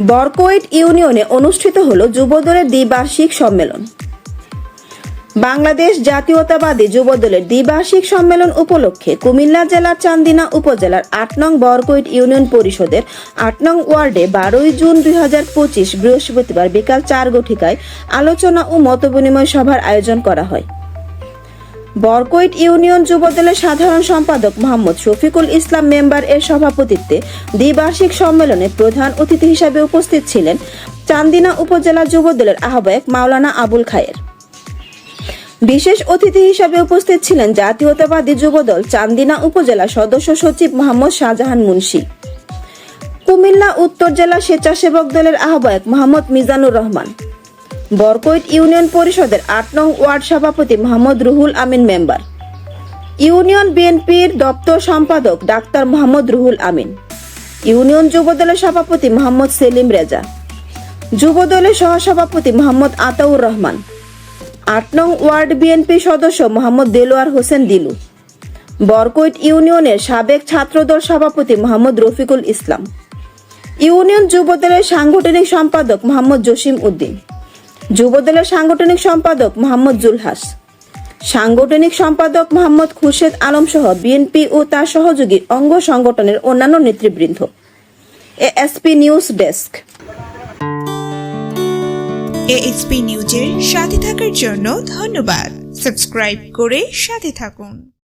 বরকোয়েট ইউনিয়নে অনুষ্ঠিত হল যুবদলের দ্বিবার্ষিক সম্মেলন। বাংলাদেশ জাতীয়তাবাদী যুবদলের দ্বিবার্ষিক সম্মেলন উপলক্ষে কুমিল্লা জেলার চান্দিনা উপজেলার আট নং বরকৈট ইউনিয়ন পরিষদের আট নং ওয়ার্ডে বারোই জুন দুই হাজার পঁচিশ বৃহস্পতিবার বিকাল চার গঠিকায় আলোচনা ও মতবিনিময় সভার আয়োজন করা হয়। বরকৈট ইউনিয়ন যুবদলের সাধারণ সম্পাদক মোহাম্মদ শফিকুল ইসলাম মেম্বার এর সভাপতিত্বে দ্বিবার্ষিক সম্মেলনে প্রধান অতিথি হিসাবে উপস্থিত ছিলেন চান্দিনা উপজেলা যুবদলের আহ্বায়ক মাওলানা আবুল খায়ের। বিশেষ অতিথি হিসাবে উপস্থিত ছিলেন জাতীয়তাবাদী যুবদল চান্দিনা উপজেলা সদস্য সচিব মোহাম্মদ শাহজাহান মুন্সি। কুমিল্লা উত্তর জেলা স্বেচ্ছাসেবক দলের আহ্বায়ক মোহাম্মদ মিজানুর রহমান। বরকৈট ইউনিয়ন পরিষদের আট নং ওয়ার্ড সভাপতি মোহাম্মদ রুহুল আমিন মেম্বার। ইউনিয়ন বিএনপির দপ্তর সম্পাদক ডাক্তার মোহাম্মদ রুহুল আমিন। ইউনিয়ন যুবদলের সভাপতি মোহাম্মদ সেলিম রেজা। যুবদলের সহসভাপতি মোহাম্মদ আতাউর রহমান। আট নং ওয়ার্ড বিএনপি সদস্য মোহাম্মদ দেলোয়ার হোসেন দিলু। বরকৈট ইউনিয়নের সাবেক ছাত্রদল সভাপতি মোহাম্মদ রফিকুল ইসলাম। ইউনিয়ন যুবদলের সাংগঠনিক সম্পাদক মোহাম্মদ জসিম উদ্দিন। যুবদলের সাংগঠনিক সম্পাদক মোহাম্মদ জুলহাস, সাংগঠনিক সম্পাদক মোহাম্মদ খুরশেদ আলম সহ বিএনপি ও তার সহযোগী অঙ্গ সংগঠনের অন্যান্য নেতৃবৃন্দ। ASP news desk. এএসপি নিউজের সাথে থাকার জন্য ধন্যবাদ। সাবস্ক্রাইব করে সাথে থাকুন।